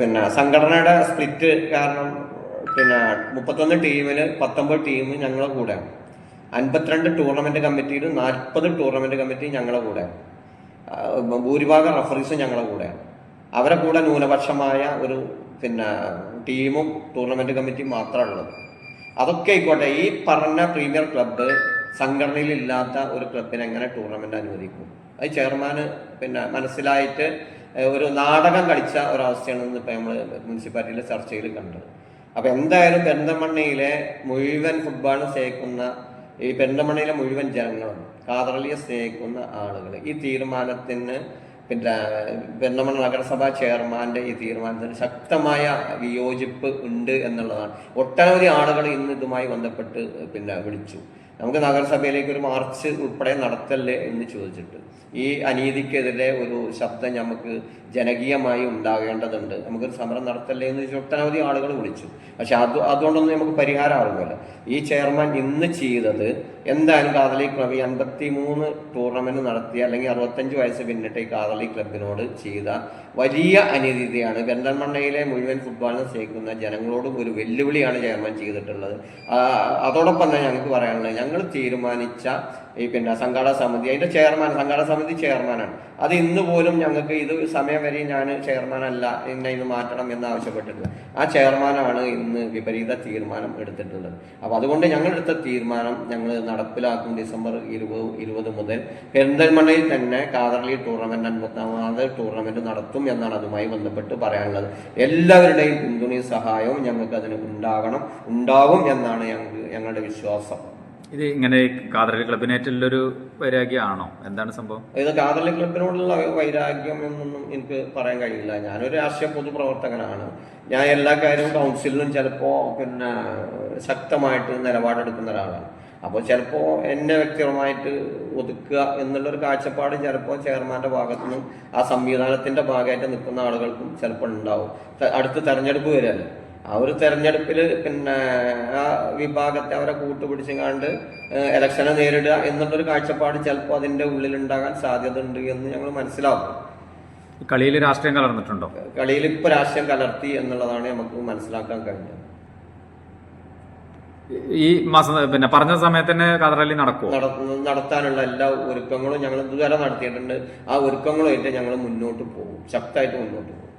പിന്നെ സംഘടനയുടെ സ്പ്ലിറ്റ് കാരണം പിന്നെ മുപ്പത്തൊന്ന് ടീമിന് പത്തൊമ്പത് ടീം ഞങ്ങളെ കൂടെ. അൻപത്തിരണ്ട് ടൂർണമെന്റ് കമ്മിറ്റിയിൽ നാൽപ്പത് ടൂർണമെന്റ് കമ്മിറ്റി ഞങ്ങളെ കൂടെ. ഭൂരിഭാഗം റഫറീസും ഞങ്ങളെ കൂടെയാണ് അവരെ കൂടെ ന്യൂനപക്ഷമായ ഒരു പിന്നെ ടീമും ടൂർണമെന്റ് കമ്മിറ്റിയും മാത്രമേ ഉള്ളത്. അതൊക്കെ ആയിക്കോട്ടെ ഈ പറഞ്ഞ പ്രീമിയർ ക്ലബ്ബ് സംഘടനയിലില്ലാത്ത ഒരു ക്ലബിന് എങ്ങനെ ടൂർണമെന്റ് അനുവദിക്കും? അത് ചെയർമാന് പിന്നെ മനസ്സിലായിട്ട് ഒരു നാടകം കളിച്ച ഒരവസ്ഥയാണ് ഇന്ന് നമ്മൾ മുനിസിപ്പാലിറ്റിയിലെ ചർച്ചയിൽ കണ്ടത്. അപ്പം എന്തായാലും പെരിന്തമണ്ണയിലെ മുഴുവൻ ഫുട്ബോൾ സ്നേഹിക്കുന്ന ഈ പെരിന്തമണ്ണയിലെ മുഴുവൻ ജനങ്ങളും കാതറലിയെ സ്നേഹിക്കുന്ന ആളുകൾ ഈ തീരുമാനത്തിന് പിന്നെ പെരിന്തമണ്ണ നഗരസഭാ ചെയർമാന്റെ ഈ തീരുമാനത്തിന് ശക്തമായ വിയോജിപ്പ് ഉണ്ട് എന്നുള്ളതാണ്. ഒട്ടനവധി ആളുകൾ ഇന്ന് ഇതുമായി ബന്ധപ്പെട്ട് പിന്നെ വിളിച്ചു. നമുക്ക് നഗരസഭയിലേക്ക് ഒരു മാർച്ച് ഉൾപ്പെടെ നടത്തല്ലേ എന്ന് ചോദിച്ചിട്ട്. ഈ അനീതിക്കെതിരെ ഒരു ശബ്ദം നമുക്ക് ജനകീയമായി ഉണ്ടാകേണ്ടതുണ്ട്. നമുക്കൊരു സമരം നടത്തല്ലേ എന്ന് ചോദിച്ചു ഒട്ടനവധി ആളുകൾ വിളിച്ചു. പക്ഷെ അത് അതുകൊണ്ടൊന്നും നമുക്ക് പരിഹാരമാകുമല്ലോ ഈ ചെയർമാൻ ഇന്ന് ചെയ്തത് എന്തായാലും കാതലി ക്ലബ് അൻപത്തി മൂന്ന് ടൂർണമെന്റ് നടത്തിയ അല്ലെങ്കിൽ അറുപത്തഞ്ച് വയസ്സ് പിന്നിട്ട് ഈ കാതലി ക്ലബിനോട് ചെയ്ത വലിയ അനീതിയാണ്. പെരിന്തൽമണ്ണയിലെ മുഴുവൻ ഫുട്ബോളിനെ സ്നേഹിക്കുന്ന ജനങ്ങളോടും ഒരു വെല്ലുവിളിയാണ് ചെയർമാൻ ചെയ്തിട്ടുള്ളത്. അതോടൊപ്പം തന്നെ ഞങ്ങൾക്ക് പറയാനുള്ളത് ഞങ്ങൾ തീരുമാനിച്ച ഈ പിന്നെ സംഘാടക സമിതി അതിന്റെ ചെയർമാൻ സംഘാടക സമിതി ചെയർമാനാണ്. അത് ഇന്ന് പോലും ഞങ്ങൾക്ക് ഇത് സമയം വരെ ഞാൻ ചെയർമാൻ അല്ല എന്നെ ഇത് മാറ്റണം എന്ന് ആവശ്യപ്പെട്ടിട്ടുണ്ട് ആ ചെയർമാനാണ് ഇന്ന് വിപരീത തീരുമാനം എടുത്തിട്ടുള്ളത്. അപ്പോൾ അതുകൊണ്ട് ഞങ്ങൾ എടുത്ത തീരുമാനം ഞങ്ങൾ നടപ്പിലാക്കും ഡിസംബർ ഇരുപത് ഇരുപത് മുതൽ പെരിന്തൽമണ്ണയിൽ തന്നെ കാതർലി ടൂർണമെന്റ് അൻപത്താമത് ടൂർണമെന്റ് നടത്തും എന്നാണ് അതുമായി ബന്ധപ്പെട്ട് പറയാനുള്ളത്. എല്ലാവരുടെയും പിന്തുണയും സഹായവും ഞങ്ങൾക്ക് അതിന് ഉണ്ടാകണം ഉണ്ടാകും എന്നാണ് ഞങ്ങൾക്ക് ഞങ്ങളുടെ വിശ്വാസം. ഇത് ഇങ്ങനെ കാതറലി ക്ലബിനേറ്റുള്ളൊരു വൈരാഗ്യമാണോ? എന്താണ് സംഭവം? ഇത് കാതലി ക്ലബിനോടുള്ള വൈരാഗ്യം എന്നൊന്നും എനിക്ക് പറയാൻ കഴിയില്ല. ഞാനൊരു രാഷ്ട്രീയ പൊതുപ്രവർത്തകനാണ്. ഞാൻ എല്ലാ കാര്യവും കൗൺസിലിനും ചിലപ്പോൾ പിന്നെ ശക്തമായിട്ട് നിലപാടെടുക്കുന്ന ഒരാളാണ്. അപ്പോൾ ചിലപ്പോൾ എന്നെ വ്യക്തിപരമായിട്ട് ഒതുക്കുക എന്നുള്ളൊരു കാഴ്ചപ്പാട് ചിലപ്പോൾ ചെയർമാന്റെ ഭാഗത്തു നിന്നും ആ സംവിധാനത്തിന്റെ ഭാഗമായിട്ട് നിൽക്കുന്ന ആളുകൾക്കും ചിലപ്പോൾ ഉണ്ടാവും. അടുത്ത തെരഞ്ഞെടുപ്പ് വരികയല്ലേ? ആ ഒരു തെരഞ്ഞെടുപ്പിൽ പിന്നെ ആ വിഭാഗത്തെ അവരെ കൂട്ടുപിടിച്ചും കണ്ട് ഇലക്ഷനെ നേരിടുക എന്നുള്ളൊരു കാഴ്ചപ്പാട് ചിലപ്പോൾ അതിന്റെ ഉള്ളിൽ ഉണ്ടാകാൻ സാധ്യത ഉണ്ട് എന്ന് ഞങ്ങൾ മനസ്സിലാവും കളിയിൽ രാഷ്ട്രീയം കലർന്നിട്ടുണ്ടോ? കളിയിൽ ഇപ്പൊ രാഷ്ട്രീയം കലർത്തി എന്നുള്ളതാണ് നമുക്ക് മനസ്സിലാക്കാൻ കഴിഞ്ഞത്. ഈ മാസം പിന്നെ പറഞ്ഞ സമയത്ത് തന്നെ നടക്കും നടത്താനുള്ള എല്ലാ ഒരുക്കങ്ങളും ഞങ്ങൾ ഇതുവരെ നടത്തിയിട്ടുണ്ട്. ആ ഒരുക്കങ്ങളുമായിട്ട് ഞങ്ങൾ മുന്നോട്ട് പോകും. ശക്തമായിട്ട് മുന്നോട്ട് പോകും.